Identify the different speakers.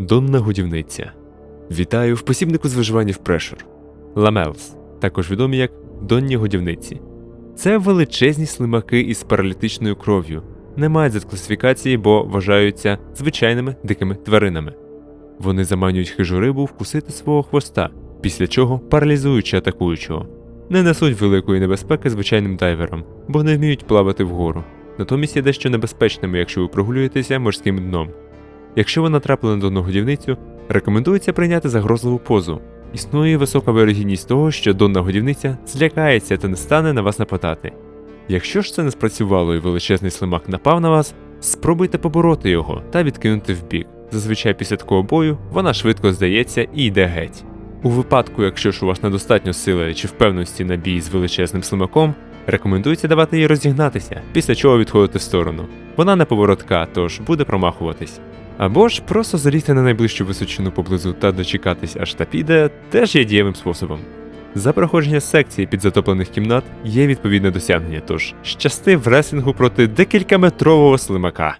Speaker 1: Донна годівниця. Вітаю в посібнику з виживання в Прешер. Ламелс, також відомі як донні годівниці. Це величезні слимаки із паралітичною кров'ю. Не мають зеткласифікації, бо вважаються звичайними дикими тваринами. Вони заманюють хижу рибу вкусити свого хвоста, після чого паралізуючи атакуючого. Не несуть великої небезпеки звичайним дайверам, бо не вміють плавати вгору. Натомість є дещо небезпечними, якщо ви прогулюєтеся морським дном. Якщо ви натрапили на донну годівницю, рекомендується прийняти загрозливу позу. Існує висока вирогідність того, що донна годівниця злякається та не стане на вас нападати. Якщо ж це не спрацювало і величезний слимак напав на вас, спробуйте побороти його та відкинути вбік. Зазвичай після такого бою вона швидко здається і йде геть. У випадку, якщо ж у вас недостатньо сили чи впевненості на бій з величезним слимаком, рекомендується давати їй розігнатися, після чого відходити в сторону. Вона не поворотка, тож буде промахуватись. Або ж просто залізти на найближчу височину поблизу та дочекатись, аж та піде, теж є дієвим способом. За проходження секції підзатоплених кімнат є відповідне досягнення, тож щасти в реслінгу проти декількаметрового слимака.